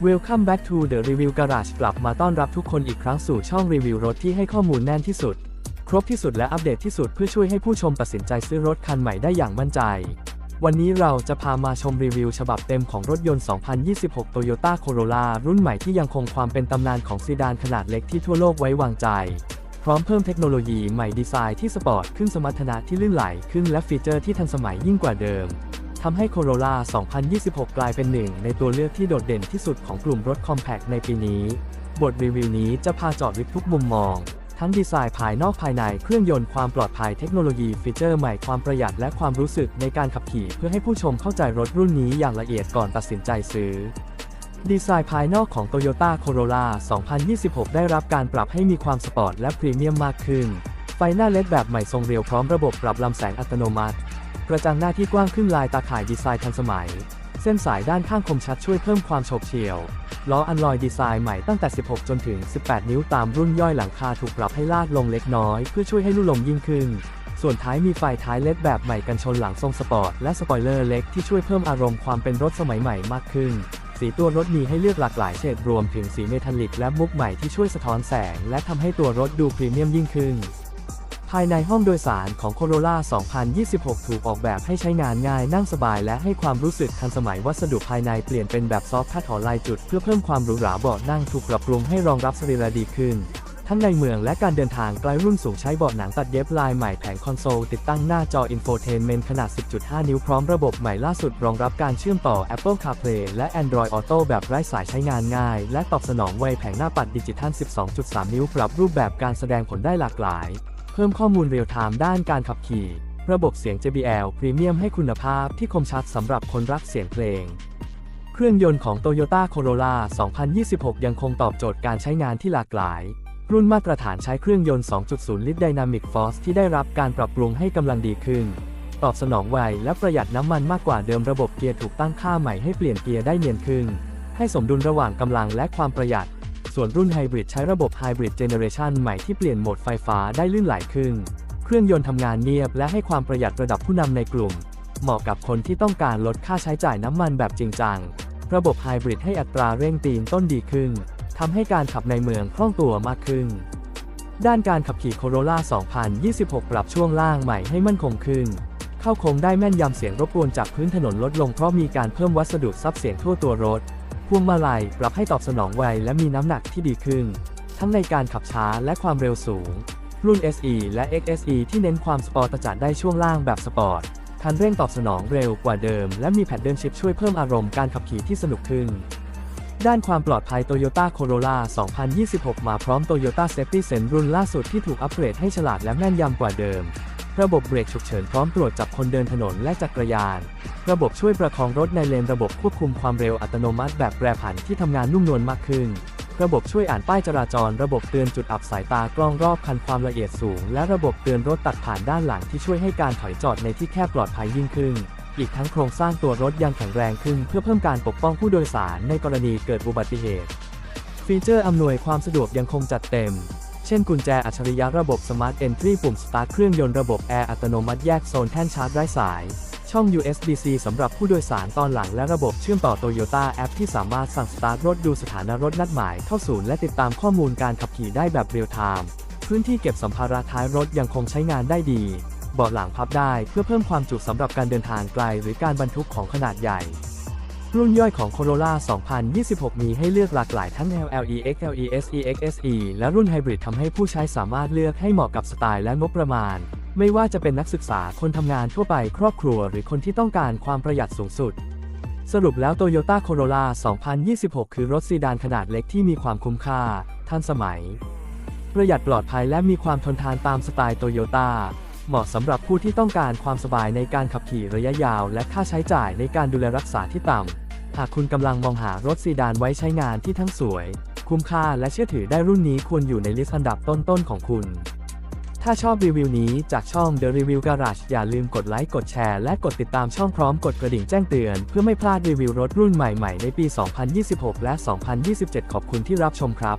Welcome back to the Review Garage กลับมาต้อนรับทุกคนอีกครั้งสู่ช่องรีวิวรถที่ให้ข้อมูลแน่นที่สุด ครบที่สุดและอัปเดตที่สุดเพื่อช่วยให้ผู้ชมตัดสินใจซื้อรถคันใหม่ได้อย่างมั่นใจ วันนี้เราจะพามาชมรีวิวฉบับเต็มของรถยนต์ 2026 Toyota Corolla รุ่นใหม่ที่ยังคงความเป็นตำนานของซีดานขนาดเล็กที่ทั่วโลกไว้วางใจ พร้อมเพิ่มเทคโนโลยีใหม่ดีไซน์ที่สปอร์ตขึ้นสมรรถนะที่ลื่นไหลขึ้นและฟีเจอร์ที่ทันสมัยยิ่งกว่าเดิม ทำให้ Corolla 2026 กลายเป็นหนึ่งในตัวเลือกที่โดดเด่นที่สุดของกลุ่มรถ Compact ในปีนี้ บทรีวิวนี้จะพาจาะลึกทุกมุมมอง ทั้งดีไซน์ภายนอกภายในเครื่องยนต์ความปลอดภัยเทคโนโลยีฟีเจอร์ใหม่ความประหยัดและความรู้สึกในการขับขี่เพื่อให้ผู้ชมเข้าใจรถรุ่นนี้อย่างละเอียดก่อนตัดสินใจซื้อดีไซน์ภายนอกของ Toyota Corolla 2026 ได้รับการปรับให้มีความสปอร์ตและพรีเมียมมากขึ้น ไฟหน้าเลดแบบใหม่ทรงเรียวพร้อมระบบปรับลำแสงอัตโนมัติ กระจังหน้าที่กว้างขึ้นลายตาข่ายดีไซน์ทันสมัย เส้นสายด้านข้างคมชัดช่วยเพิ่มความโฉบเฉี่ยว ล้ออันลอยดีไซน์ใหม่ตั้งแต่ 16 จนถึง 18 นิ้วตามรุ่นย่อยหลังคาถูกปรับให้ลาดลงเล็กน้อย เพื่อช่วยให้ลู่ลมยิ่งขึ้น ส่วนท้ายมีไฟท้ายเลดแบบใหม่กันชนหลังทรงสปอร์ตและสปอยเลอร์เล็กที่ช่วยเพิ่มอารมณ์ความเป็นรถสมัยใหม่มากขึ้นสีตัวรถมีให้เลือกหลากหลายเฉดรวมถึงสีเมทัลลิกและมุกใหม่ที่ช่วยสะท้อนแสง และทำให้ตัวรถดูพรีเมียมยิ่งขึ้น ภายในห้องโดยสารของ Corolla 2026 ถูกออกแบบให้ใช้งานง่ายนั่งสบายและให้ความรู้สึกทันสมัยวัสดุภายในเปลี่ยนเป็นแบบซอฟต์ทัชถอลายจุดเพื่อเพิ่มความหรูหราเบาะนั่งถูกปรับปรุงให้รองรับสรีระดีขึ้น ทั้งในเมืองและการเดินทางไกลรุ่นสูงใช้เบาะหนังตัดเย็บลายใหม่แผงคอนโซล ติดตั้งหน้าจออินโฟเทนเมนต์ขนาด 10.5 นิ้วพร้อมระบบใหม่ล่าสุดรองรับการเชื่อมต่อ Apple CarPlay และ Android Auto แบบไร้สายใช้งานง่าย และตอบสนองไวแผงหน้าปัดดิจิทัล 12.3 นิ้วปรับรูปแบบการแสดงผลได้หลากหลาย พิ่มข้อมูลเรียลไทม์ด้านการขับขี่ ระบบเสียง JBL พรีเมียมให้คุณภาพที่คมชัดสำหรับคนรักเสียงเพลง เครื่องยนต์ของ Toyota Corolla 2026 ยังคงตอบโจทย์การใช้งานที่หลากหลาย รุ่นมาตรฐานใช้เครื่องยนต์ 2.0 ลิตร Dynamic Force ที่ได้รับการปรับปรุงให้กำลังดีขึ้น ตอบสนองไวและประหยัดน้ำมันมากกว่าเดิมระบบเกียร์ถูกตั้งค่าใหม่ให้เปลี่ยนเกียร์ได้เนียนขึ้น ให้สมดุลระหว่างกำลังและความประหยัด ส่วนรุ่นไฮบริดใช้ระบบ Hybrid Generation ใหม่ที่เปลี่ยนโหมดไฟฟ้าได้ลื่นไหลขึ้น เครื่องยนต์ทำงานเนียบและให้ความประหยัดระดับผู้นำในกลุ่ม เหมาะกับคนที่ต้องการลดค่าใช้จ่ายน้ำมันแบบจริงจัง ระบบไฮบริดให้อัตราเร่งตีนต้นดีขึ้นทำให้การขับในเมืองคล่องตัวมากขึ้น ด้านการขับขี่ Corolla 2026 ปรับช่วงล่างใหม่ให้มั่นคงขึ้น เข้าโค้งได้แม่นยำเสียงรบกวนจากพื้นถนนลดลงเพราะมีการเพิ่มวัสดุซับเสียงทั่วตัวรถ พวงมาลัยปรับให้ตอบสนองไวและมีน้ำหนักที่ดีขึ้น ทั้งในการขับช้าและความเร็วสูง รุ่น SE และ XSE ที่เน้นความสปอร์ตจัดได้ช่วงล่างแบบสปอร์ตคันเร่งตอบสนองเร็วกว่าเดิม และมีแพดเดิลชิพช่วยเพิ่มอารมณ์การขับขี่ที่สนุกขึ้น ด้านความปลอดภัย Toyota Corolla 2026 มาพร้อม Toyota Safety Sense รุ่นล่าสุดที่ถูกอัปเกรดให้ฉลาดและแม่นยำกว่าเดิม ระบบเบรกฉุกเฉินพร้อมตรวจจับคนเดินถนนและจักรยาน ระบบช่วยประคองรถในเลนระบบควบคุมความเร็วอัตโนมัติแบบแปรผันที่ทำงานนุ่มนวลมากขึ้น ระบบช่วยอ่านป้ายจราจร ระบบเตือนจุดอับสายตากล้องรอบคันความละเอียดสูง และระบบเตือนรถตัดผ่านด้านหลังที่ช่วยให้การถอยจอดในที่แคบปลอดภัยยิ่งขึ้น อีกทั้งโครงสร้างตัวรถยังแข็งแรงขึ้น เพื่อเพิ่มการปกป้องผู้โดยสารในกรณีเกิดอุบัติเหตุ ฟีเจอร์อำนวยความสะดวกยังคงจัดเต็ม เช่นกุญแจอัจฉริยะระบบ Smart Entry ปุ่ม Start เครื่องยนต์ระบบแอร์อัตโนมัติแยกโซนแท่นชาร์จไร้สาย ช่อง USB-C สำหรับผู้โดยสารตอนหลังและระบบเชื่อมต่อ Toyota แอปที่สามารถสั่งสตาร์ทรถดูสถานะรถนัดหมายเข้าศูนย์และติดตามข้อมูลการขับขี่ได้แบบเรียลไทม์พื้นที่เก็บสัมภาระท้ายรถยังคงใช้งานได้ดีเบาะหลังพับได้เพื่อเพิ่มความจุสำหรับการเดินทางไกลหรือการบรรทุกของขนาดใหญ่ รุ่นย่อยของ Corolla 2026 มีให้เลือกหลากหลายทั้ง LE XLE SE XSE และรุ่นไฮบริดทำให้ผู้ใช้สามารถเลือกให้เหมาะกับสไตล์และงบประมาณ ไม่ว่าจะเป็นนักศึกษาคนทำงานทั่วไปครอบครัว หรือคนที่ต้องการความประหยัดสูงสุด สรุปแล้ว Toyota Corolla 2026 คือรถซีดานขนาดเล็กที่มีความคุ้มค่า ทันสมัย ประหยัดปลอดภัยและมีความทนทานตามสไตล์โตโยต้า เหมาะสำหรับผู้ที่ต้องการความสบายในการขับขี่ระยะยาว และค่าใช้จ่ายในการดูแลรักษาที่ต่ำ หากคุณกำลังมองหารถซีดานไว้ใช้งานที่ทั้งสวย คุ้มค่าและเชื่อถือได้รุ่นนี้ควรอยู่ในลิสต์อันดับต้นๆของคุณ ถ้าชอบรีวิวนี้จากช่อง The Review Garage อย่าลืมกดไลค์กดแชร์และกดติดตามช่องพร้อมกดกระดิ่งแจ้งเตือน เพื่อไม่พลาดรีวิวรถรุ่นใหม่ๆในปี 2026 และ 2027 ขอบคุณที่รับชมครับ